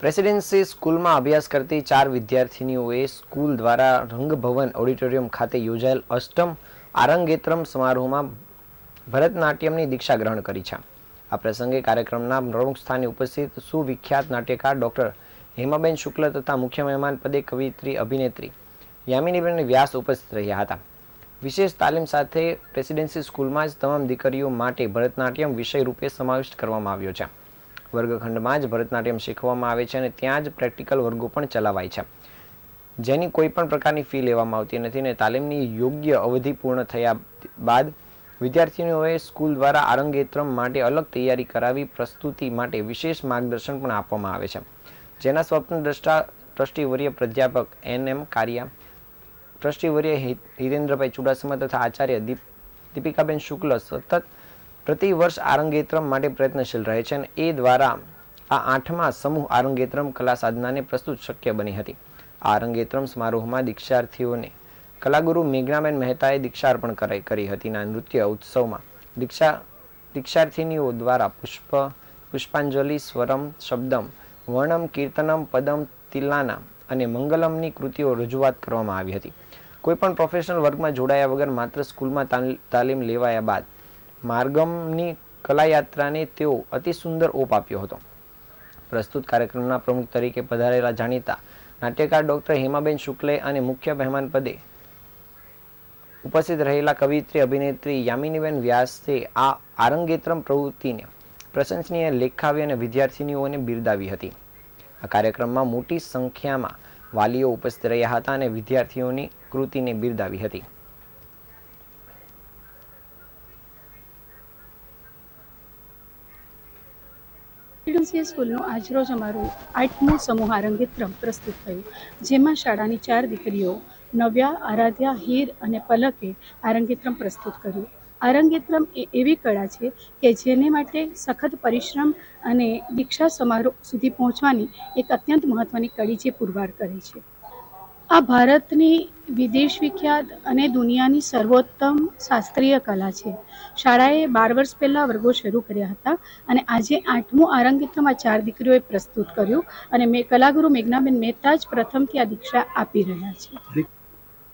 Presidency સ્કૂલમાં અભ્યાસ કરતી ચાર વિદ્યાર્થિનીઓએ સ્કૂલ દ્વારા રંગભવન ઓડિટોરિયમ ખાતે યોજાયેલ અષ્ટમ આરંગેત્રમ સમારોહમાં ભરતનાટ્યમની દીક્ષા ગ્રહણ કરી છે. આ પ્રસંગે કાર્યક્રમના પ્રમુખ સ્થાને ઉપસ્થિત સુવિખ્યાત નાટ્યકાર ડોક્ટર હેમાબેન શુક્લ તથા મુખ્ય મહેમાન પદે કવિત્રી અભિનેત્રી યામિનીબેન વ્યાસ ઉપસ્થિત રહ્યા હતા. વિશેષ તાલીમ સાથે પ્રેસિડેન્સી સ્કૂલમાં જ તમામ દીકરીઓ માટે ભરતનાટ્યમ વિષય રૂપે સમાવિષ્ટ કરવામાં આવ્યો છે. વર્ગખંડમાં જ ભરતનાટ્યમ શીખવવામાં આવે છે અને ત્યાં જ પ્રેક્ટિકલ વર્ગો પણ ચલાવાય છે. જેની કોઈ પણ પ્રકારની ફી લેવામાં આવતી નથી અને તાલીમની યોગ્ય અવધિ પૂર્ણ થયા બાદ વિદ્યાર્થીનીઓએ સ્કૂલ દ્વારા આરંગેત્રમ માટે અલગ તૈયારી કરાવી પ્રસ્તુતિ માટે વિશેષ માર્ગદર્શન પણ આપવામાં આવે છે. જેના સ્વપ્ન દ્રષ્ટા ટ્રસ્ટીવર્ય પ્રાધ્યાપક એન એમ કારિયા, ટ્રસ્ટીવર્ય હિરેન્દ્રભાઈ ચુડાસમા તથા આચાર્ય દીપ, દીપિકાબેન શુક્લ સતત પ્રતિ વર્ષ આરંગેત્રમ માટે પ્રયત્નશીલ રહે છે અને એ દ્વારા આ આઠમા સમૂહ આરંગેત્રમ કલા સાધનાને પ્રસ્તુત શક્ય બની હતી. આરંગેત્રમ સમારોહમાં દીક્ષાર્થીઓને કલાગુરુ મેઘનાબેન મહેતાએ દીક્ષાર્પણ કરાઈ કરી હતી ના નૃત્ય ઉત્સવમાં દીક્ષા, દીક્ષાર્થીનીઓ દ્વારા પુષ્પ, પુષ્પાંજલિ, સ્વરમ, શબ્દમ, વર્ણમ, કીર્તનમ, પદમ તિલ્લાના અને મંગલમની કૃતિઓ રજૂઆત કરવામાં આવી હતી. કોઈપણ પ્રોફેશનલ વર્ગમાં જોડાયા વગર માત્ર સ્કૂલમાં તાલ- તાલીમ લેવાયા બાદ માર્ગમની કલાયાત્રાને તેઓ અતિ સુંદર ઓપ આપ્યો હતો. પ્રસ્તુત કાર્યક્રમના પ્રમુખ તરીકે પધારેલા જાણીતા નાટ્યકાર ડોક્ટર હેમાબેન શુક્લે અને મુખ્ય મહેમાન પદે ઉપસ્થિત રહેલા કવિત્રી અભિનેત્રી યામિનીબેન વ્યાસે આ આરંગેત્રમ પ્રવૃત્તિને પ્રશંસનીય લેખાવી અને વિદ્યાર્થીનીઓને બિરદાવી હતી. આ કાર્યક્રમમાં મોટી સંખ્યામાં વાલીઓ ઉપસ્થિત રહ્યા હતા અને વિદ્યાર્થીઓની કૃતિને બિરદાવી હતી. રેસિડેન્સી સ્કૂલનું આજરોજ અમારું આઠમું સમૂહ આરંગેત્રમ પ્રસ્તુત થયું, જેમાં શાળાની ચાર દીકરીઓ નવ્યા, આરાધ્યા, હીર અને પલકે આરંગેત્રમ પ્રસ્તુત કર્યું. આરંગેત્રમ એ એવી કળા છે કે જેને માટે સખત પરિશ્રમ અને દીક્ષા સમારોહ સુધી પહોંચવાની એક અત્યંત મહત્ત્વની કડી જે પુરવાર કરે છે. આ ભારતની વિદેશ વિખ્યાત અને દુનિયાની સર્વોત્તમ શાસ્ત્રીય કલા છે. શાળાએ બાર વર્ષ પહેલાં વર્ગો શરૂ કર્યા હતા અને આજે આઠમું આરંગેત્રમ આ ચાર દીકરીઓએ પ્રસ્તુત કર્યું અને મેં, કલાગુરુ મેઘનાબેન મહેતા જ પ્રથમથી આ દીક્ષા આપી રહ્યા છે.